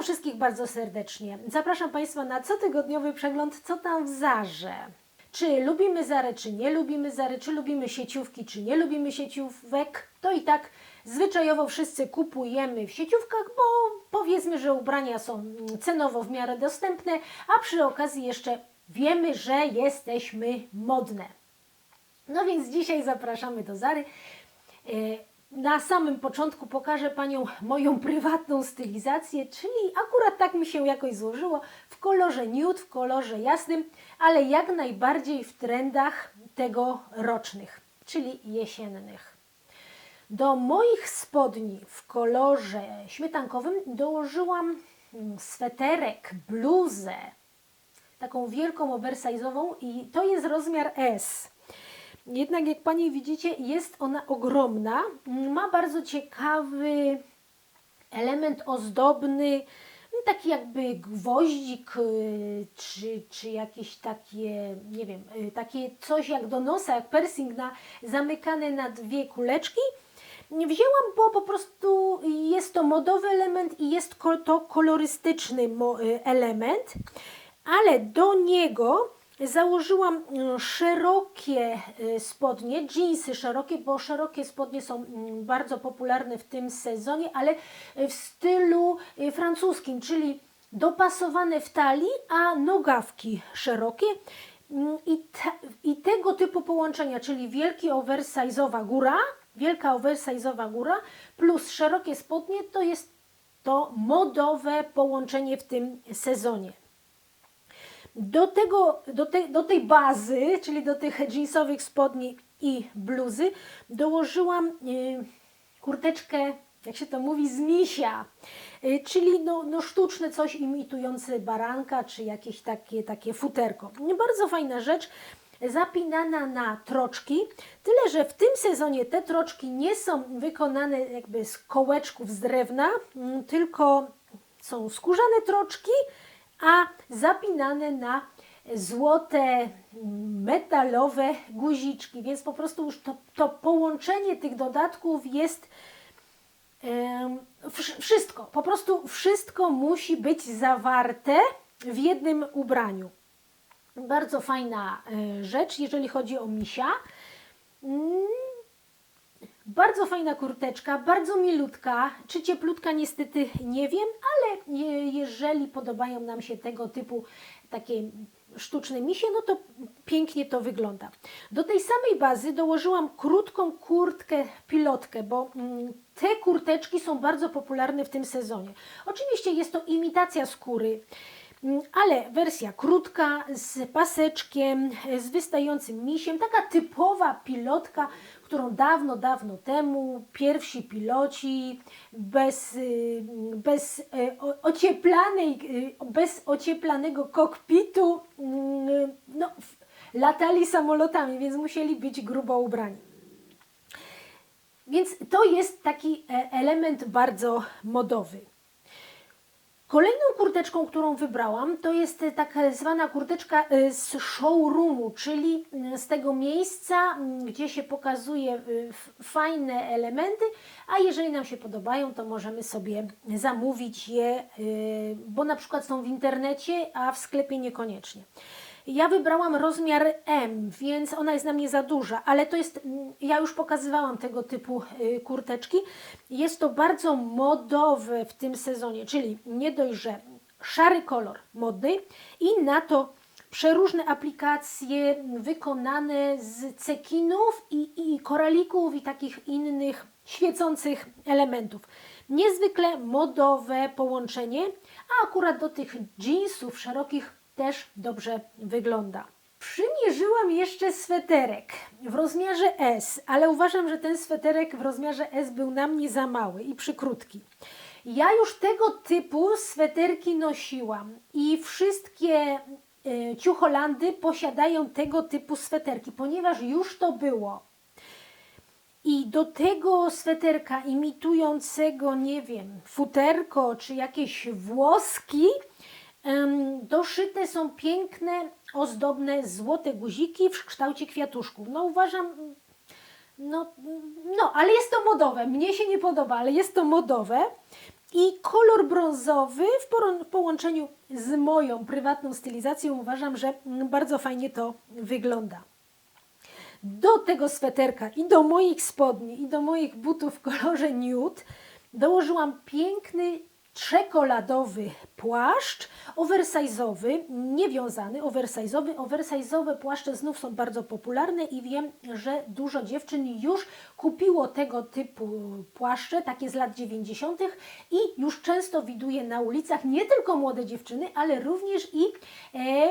Witam wszystkich bardzo serdecznie. Zapraszam Państwa na cotygodniowy przegląd Co tam w Zarze. Czy lubimy Zarę, czy nie lubimy Zary, czy lubimy sieciówki, czy nie lubimy sieciówek, to i tak zwyczajowo wszyscy kupujemy w sieciówkach, bo powiedzmy, że ubrania są cenowo w miarę dostępne, a przy okazji jeszcze wiemy, że jesteśmy modne. No więc dzisiaj zapraszamy do Zary. Na samym początku pokażę Panią moją prywatną stylizację, czyli akurat tak mi się jakoś złożyło, w kolorze nude, w kolorze jasnym, ale jak najbardziej w trendach tegorocznych, czyli jesiennych. Do moich spodni w kolorze śmietankowym dołożyłam sweterek, bluzę, taką wielką oversize'ową i to jest rozmiar S. Jednak jak Pani widzicie, jest ona ogromna. Ma bardzo ciekawy element ozdobny, taki jakby gwoździk, y, czy, czy jakieś takie, nie wiem, y, takie coś jak do nosa, jak piercing na, zamykane na dwie kuleczki. Wzięłam, bo po prostu jest to modowy element i jest to kolorystyczny y, element, ale do niego założyłam mm, szerokie y, spodnie, jeansy szerokie, bo szerokie spodnie są mm, bardzo popularne w tym sezonie, ale w stylu y, francuskim, czyli dopasowane w talii, a nogawki szerokie. Mm, I, I tego typu połączenia, czyli wielki oversize'owa góra, wielka oversize'owa góra plus szerokie spodnie, to jest to modowe połączenie w tym sezonie. Do, tego, do, te, do tej bazy, czyli do tych jeansowych spodni i bluzy, dołożyłam y, kurteczkę, jak się to mówi, z misia, y, czyli no, no sztuczne coś imitujące baranka, czy jakieś takie, takie futerko. Bardzo fajna rzecz, zapinana na troczki, tyle że w tym sezonie te troczki nie są wykonane jakby z kołeczków z drewna, mm, tylko są skórzane troczki, a zapinane na złote, metalowe guziczki, więc po prostu już to, to połączenie tych dodatków jest wsz- wszystko, po prostu wszystko musi być zawarte w jednym ubraniu. Bardzo fajna e, rzecz, jeżeli chodzi o misia. Bardzo fajna kurteczka, bardzo milutka. Czy cieplutka niestety nie wiem, ale je, jeżeli podobają nam się tego typu takie sztuczne misie, no to pięknie to wygląda. Do tej samej bazy dołożyłam krótką kurtkę pilotkę, bo mm, te kurteczki są bardzo popularne w tym sezonie. Oczywiście jest to imitacja skóry. Ale wersja krótka, z paseczkiem, z wystającym misiem, taka typowa pilotka, którą dawno, dawno temu pierwsi piloci bez, y, bez y, ocieplanej, y, bez ocieplanego kokpitu mm, no, latali samolotami, więc musieli być grubo ubrani. Więc to jest taki e, element bardzo modowy. Kolejną kurteczką, którą wybrałam, to jest tak zwana kurteczka e, z showroomu, czyli mm, z tego miejsca, mm, gdzie się pokazuje f- fajne elementy, a jeżeli nam się podobają, to możemy sobie zamówić je, bo na przykład są w internecie, a w sklepie niekoniecznie. Ja wybrałam rozmiar M, więc ona jest na mnie za duża, ale to jest, mm, ja już pokazywałam tego typu y, kurteczki. Jest to bardzo modowe w tym sezonie, czyli nie dość, że szary kolor modny i na to przeróżne aplikacje wykonane z cekinów i, i koralików i takich innych świecących elementów. Niezwykle modowe połączenie, a akurat do tych jeansów szerokich też dobrze wygląda. Przymierzyłam jeszcze sweterek w rozmiarze S, ale uważam, że ten sweterek w rozmiarze S był na mnie za mały i przykrótki. Ja już tego typu sweterki nosiłam i wszystkie y, ciucholandy posiadają tego typu sweterki, ponieważ już to było. I do tego sweterka imitującego, nie wiem, futerko czy jakieś włoski, doszyte są piękne, ozdobne złote guziki w kształcie kwiatuszków. No uważam, no, no, ale jest to modowe. Mnie się nie podoba, ale jest to modowe. I kolor brązowy w połączeniu z moją prywatną stylizacją uważam, że bardzo fajnie to wygląda. Do tego sweterka i do moich spodni i do moich butów w kolorze nude dołożyłam piękny czekoladowy płaszcz, oversize'owy, niewiązany, oversize'owy. Oversize'owe płaszcze znów są bardzo popularne i wiem, że dużo dziewczyn już kupiło tego typu płaszcze, takie z lat 90. i już często widuję na ulicach nie tylko młode dziewczyny, ale również i e,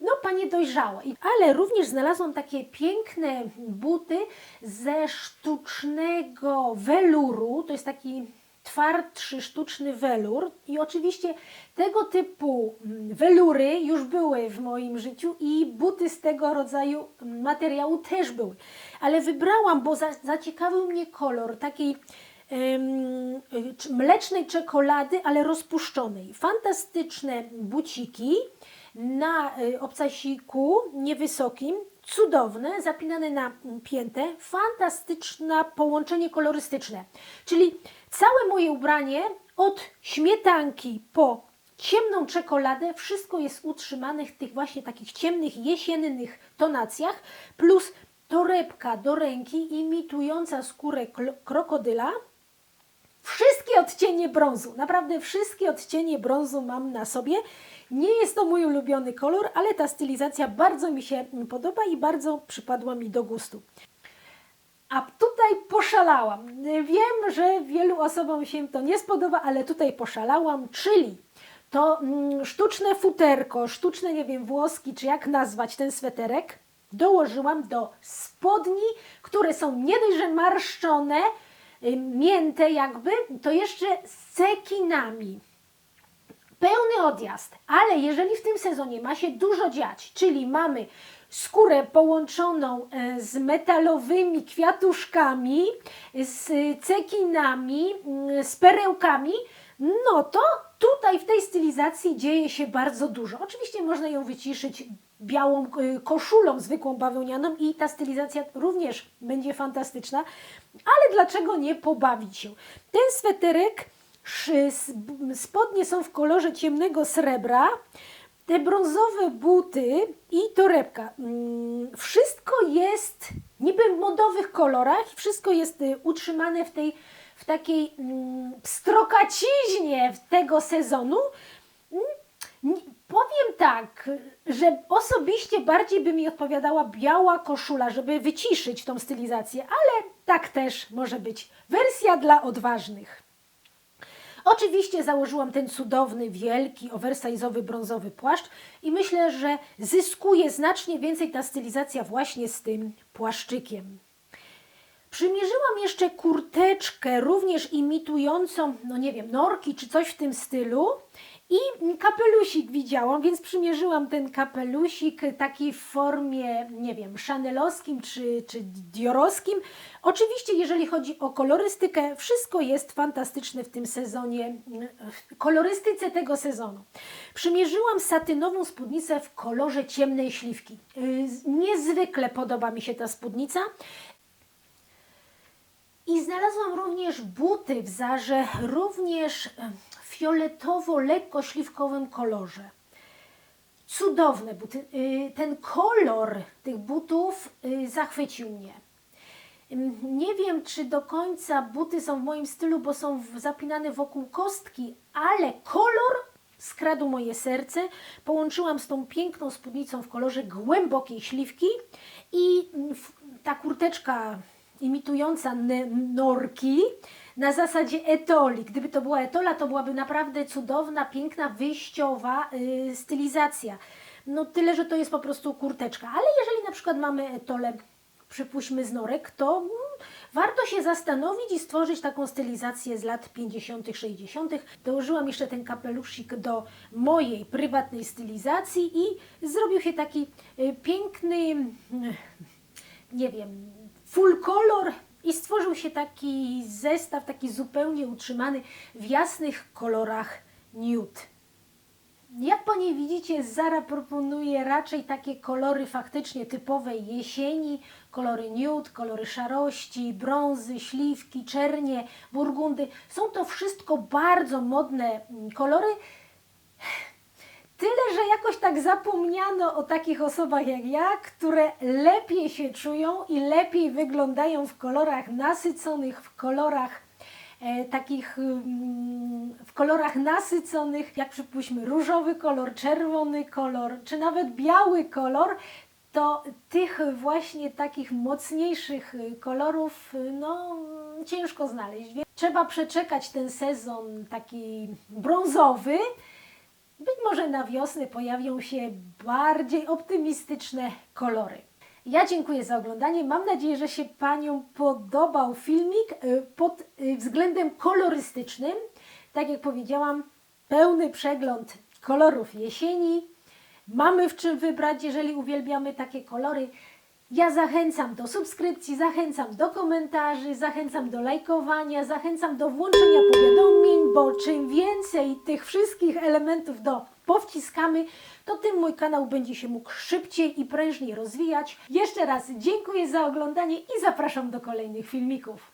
no, panie dojrzałe. Ale również znalazłam takie piękne buty ze sztucznego weluru. To jest taki twardszy, sztuczny welur. I oczywiście tego typu mm, welury już były w moim życiu i buty z tego rodzaju mm, materiału też były. Ale wybrałam, bo za, zaciekawił mnie kolor takiej mlecznej czekolady, ale rozpuszczonej. Fantastyczne buciki na y, obcasiku niewysokim, cudowne, zapinane na mm, piętę, fantastyczne połączenie kolorystyczne. Czyli całe moje ubranie od śmietanki po ciemną czekoladę, wszystko jest utrzymane w tych właśnie takich ciemnych, jesiennych tonacjach, plus torebka do ręki imitująca skórę krokodyla, Wszystkie odcienie brązu, naprawdę wszystkie odcienie brązu mam na sobie. Nie jest to mój ulubiony kolor, ale ta stylizacja bardzo mi się podoba i bardzo przypadła mi do gustu. Poszalałam. Wiem, że wielu osobom się to nie spodoba, ale tutaj poszalałam, czyli to mm, sztuczne futerko, sztuczne, nie wiem, włoski, czy jak nazwać ten sweterek, dołożyłam do spodni, które są nie dość, że marszczone, mięte jakby, to jeszcze z cekinami pełny odjazd, ale jeżeli w tym sezonie ma się dużo dziać, czyli mamy skórę połączoną e, z metalowymi kwiatuszkami, z cekinami, mm, z perełkami, no to tutaj w tej stylizacji dzieje się bardzo dużo. Oczywiście można ją wyciszyć białą e, koszulą zwykłą bawełnianą i ta stylizacja również będzie fantastyczna, ale dlaczego nie pobawić się? Ten sweterek Spodnie są w kolorze ciemnego srebra. Te brązowe buty i torebka. Mm, Wszystko jest niby w modowych kolorach, wszystko jest y, utrzymane w tej w takiej mm, pstrokaciźnie tego sezonu. Mm, Powiem tak, że osobiście bardziej by mi odpowiadała biała koszula, żeby wyciszyć tą stylizację, ale tak też może być. Wersja dla odważnych. Oczywiście założyłam ten cudowny, wielki, oversize'owy brązowy płaszcz i myślę, że zyskuje znacznie więcej ta stylizacja właśnie z tym płaszczykiem. Przymierzyłam jeszcze kurteczkę, również imitującą, no nie wiem, norki czy coś w tym stylu. I kapelusik widziałam, więc przymierzyłam ten kapelusik taki w formie, nie wiem, szanelowskim czy, czy diorowskim. Oczywiście, jeżeli chodzi o kolorystykę, wszystko jest fantastyczne w tym sezonie, w kolorystyce tego sezonu. Przymierzyłam satynową spódnicę w kolorze ciemnej śliwki. Yy, Niezwykle podoba mi się ta spódnica. I znalazłam również buty w Zarze, również w fioletowo-lekko-śliwkowym kolorze. Cudowne buty. Y, Ten kolor tych butów y, zachwycił mnie. Nie wiem, czy do końca buty są w moim stylu, bo są zapinane wokół kostki, ale kolor skradł moje serce. Połączyłam z tą piękną spódnicą w kolorze głębokiej śliwki i mm, ta kurteczka imitująca norki na zasadzie etoli. Gdyby to była etola, to byłaby naprawdę cudowna, piękna, wyjściowa y, stylizacja. No tyle, że to jest po prostu kurteczka. Ale jeżeli na przykład mamy etolę, przypuśćmy z norek, to mm, warto się zastanowić i stworzyć taką stylizację z lat 50., 60. Dołożyłam jeszcze ten kapeluszik do mojej prywatnej stylizacji i zrobił się taki y, piękny, mm, nie wiem, full color i stworzył się taki zestaw, taki zupełnie utrzymany w jasnych kolorach nude. Jak po niej widzicie, Zara proponuje raczej takie kolory faktycznie typowej jesieni, kolory nude, kolory szarości, brązy, śliwki, czernie, burgundy. Są to wszystko bardzo modne mm, kolory, Tyle, że jakoś tak zapomniano o takich osobach jak ja, które lepiej się czują i lepiej wyglądają w kolorach nasyconych, w kolorach e, takich, mm, w kolorach nasyconych, jak przypuśćmy różowy kolor, czerwony kolor, czy nawet biały kolor, to tych właśnie takich mocniejszych y, kolorów, y, no ciężko znaleźć. Więc Trzeba przeczekać ten sezon taki brązowy, być może na wiosnę pojawią się bardziej optymistyczne kolory. Ja dziękuję za oglądanie. Mam nadzieję, że się Paniom podobał filmik y, pod y, względem kolorystycznym. Tak jak powiedziałam, pełny przegląd kolorów jesieni. Mamy w czym wybrać, jeżeli uwielbiamy takie kolory. Ja zachęcam do subskrypcji, zachęcam do komentarzy, zachęcam do lajkowania, zachęcam do włączenia powiadomień, bo czym więcej tych wszystkich elementów do powciskamy, to tym mój kanał będzie się mógł szybciej i prężniej rozwijać. Jeszcze raz dziękuję za oglądanie i zapraszam do kolejnych filmików.